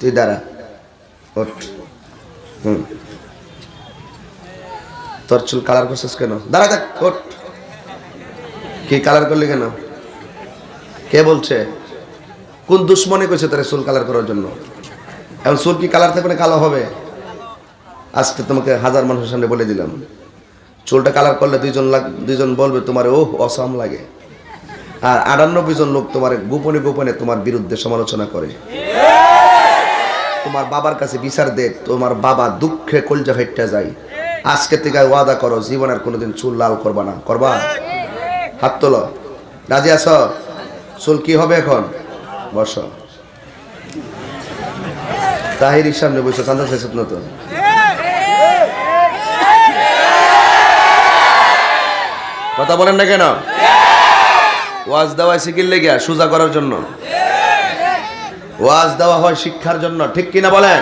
তুই দাঁড়া। ওঠ। হুম। তোর চুল কালার করছিস কেন? দাঁড়া দেখ ওঠ। কি কালার করলি কেন? কে বলছে? কোন দুশ্মনে কইছে তোর চুল কালার করার জন্য? এখন চুল কি কালার থাকবে না কালো হবে? আজকে তোমাকে হাজার মানুষের সামনে বলে দিলাম। চুলটা কালার করলে দুইজন দুইজন বলবে তোমার, ওহ, অসাম লাগে। আর আটানব্বই জন লোক তোমার গোপনে গোপনে তোমার বিরুদ্ধে সমালোচনা করে। তোমার বাবার কাছে বিচার দে, তোমার বাবা দুঃখে কলজা ফেটটা যায়। আজকে থেকে ওয়াদা করো জীবনের কোনোদিন চুল লাল করবা না। করবা? হাত তোলো। রাজি আস চুল কি হবে এখন? বস। তাহিরির সামনে বসে চান্দা চাইছত না তো কথা বলেন না কেন? ওয়াজ দেওয়া শিখির লেগে সোজা করার জন্য। ওয়াজ দেওয়া হয় শিক্ষার জন্য, ঠিক কিনা বলেন?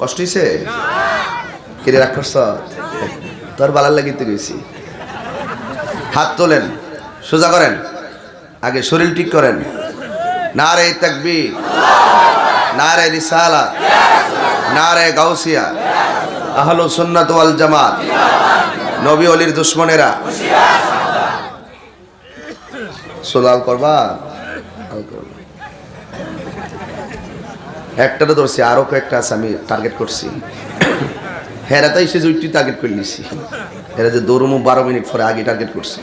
কষ্ট হইছে? কিরে করছ তোর বালার লাগিতে গেছি হাত তোলেন, সোজা করেন। আগে শরীর ঠিক করেন। না রে তাকবি না রে রিসালা না রে গাউসিয়া, আহলো সুন্নাত ওয়াল জামাত, নবী অলির দুশ্মনেরা। সোলাল করবা? করবা। একটা তো ধরছি, আরও কয়েকটা আছে, আমি টার্গেট করছি। হেরা তাই সে জুইটি টার্গেট করে নিছি। হেরা যে দৌড়মু বারো মিনিট পরে আগে টার্গেট করছি।